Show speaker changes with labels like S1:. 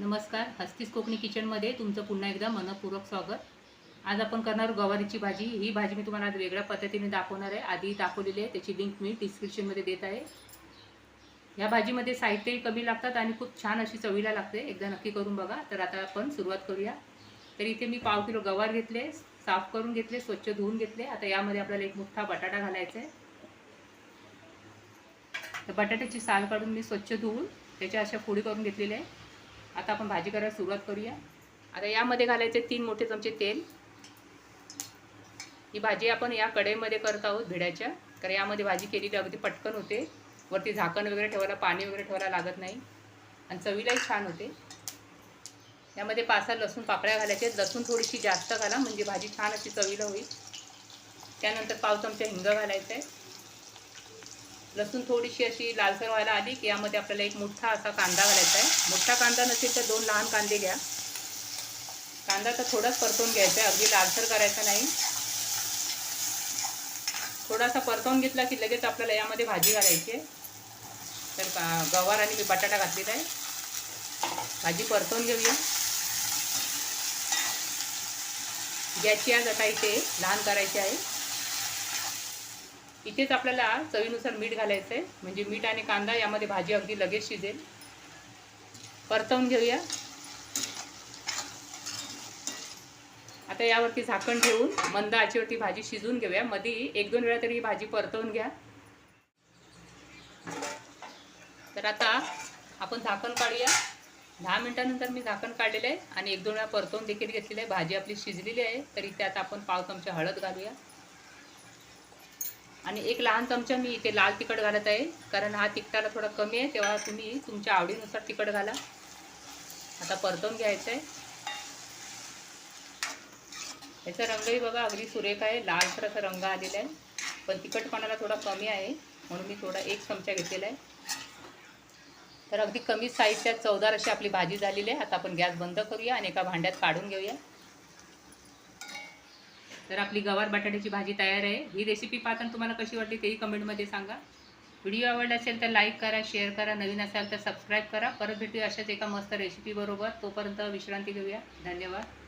S1: नमस्कार हस्तीस कोकणी किचनमध्ये तुमचं पुन्हा एकदा मनपूर्वक स्वागत. आज आपण करणार गवारीची भाजी. ही भाजी मी तुम्हाला आज वेगळ्या पद्धतीने दाखवणार आहे. आधी दाखवलेली आहे त्याची लिंक मी डिस्क्रिप्शनमध्ये देत आहे. या भाजीमध्ये साहित्यही कमी लागतात आणि खूप छान अशी चवीला लागते. एकदा नक्की करून बघा. तर आता आपण सुरुवात करूया. तर इथे मी पाव किलो गवार घेतले साफ करून घेतले स्वच्छ धुवून घेतले. आता यामध्ये आपल्याला एक मोठा बटाटा घालायचा आहे. तर बटाट्याची साल काढून मी स्वच्छ धुवून त्याच्या अशा फोडी करून घेतलेल्या आहे. आता आपण भाजी करायला सुरुवात करूया. आता यामध्ये घालायचे तीन मोठे चमचे तेल. ही भाजी आपण या कढईमध्ये करत आहोत भिड्याच्या. कारण यामध्ये भाजी केलेली अगदी पटकन होते. वरती झाकण वगैरे ठेवायला पाणी वगैरे ठेवायला लागत नाही. आणि चवीलाही छान होते. यामध्ये पाच सहा लसूण पाकळ्या घालायच्या लसूण थोडीशी जास्त घाला म्हणजे भाजी छान अशी चवीला होईल. त्यानंतर पाव चमचा हिंग घालायचा आहे लसूण थोडीशी अशी लालसर व्हायला आली की यामध्ये आपल्याला एक मोठा असा कांदा घालायचा आहे. मोठा कांदा नसेल तर दोन लहान कांदे घ्या. कांदा तर थोडाच परतवून घ्यायचा आहे. अगदी लालसर करायचा नाही. थोडासा परतवून घेतला की लगेच आपल्याला यामध्ये भाजी घालायची आहे. तर गवार आणि मी बटाटा घातलेला आहे. भाजी परतवून घेऊया. गॅसची आज आता इथे लहान करायची आहे. इथेच आपल्याला चवीनुसार मीठ घालायचं आहे म्हणजे मीठ आणि कांदा यामध्ये भाजी अगदी लगेच शिजेल. परतवून घेऊया. आता यावरती झाकण ठेवून मंद आचेवरती भाजी शिजवून घेऊया. मध्ये एक दोन वेळा तरी ही भाजी परतवून घ्या. तर आता आपण झाकण काढूया. दहा मिनटानंतर मी झाकण काढलेलं आहे आणि एक दोन वेळा परतवून देखील घेतलेलं आहे. भाजी आपली शिजलेली आहे. तरी आता आपण पाव चमचा हळद घालूया. आणि एक लहान चमचा मी इथे लाल तिखट घालत आहे. कारण हा तिखटाला थोडा कमी आहे तेव्हा तुम्ही तुमच्या आवडीनुसार तिखट घाला. आता परतवून घ्यायचं आहे याचा रंगही बघा अगदी सुरेख आहे. लालसर असा रंग आलेला आहे. पण तिखटपणाला थोडा कमी आहे. म्हणून मी थोडा एक चमचा घेतलेला आहे. तर अगदी कमी साईजच्या चवदार अशी आपली भाजी झालेली आहे. आता आपण गॅस बंद करूया आणि एका भांड्यात काढून घेऊया. तर आपली गवार बटाट्याची भाजी तयार आहे. ही रेसिपी पाहताना तुम्हाला कशी वाटली तेही कमेंटमध्ये सांगा. व्हिडिओ आवडला असेल तर लाईक करा शेअर करा. नवीन असाल तर सबस्क्राईब करा. परत भेटूया अशाच एका मस्त रेसिपीबरोबर तोपर्यंत विश्रांती घेऊया. धन्यवाद.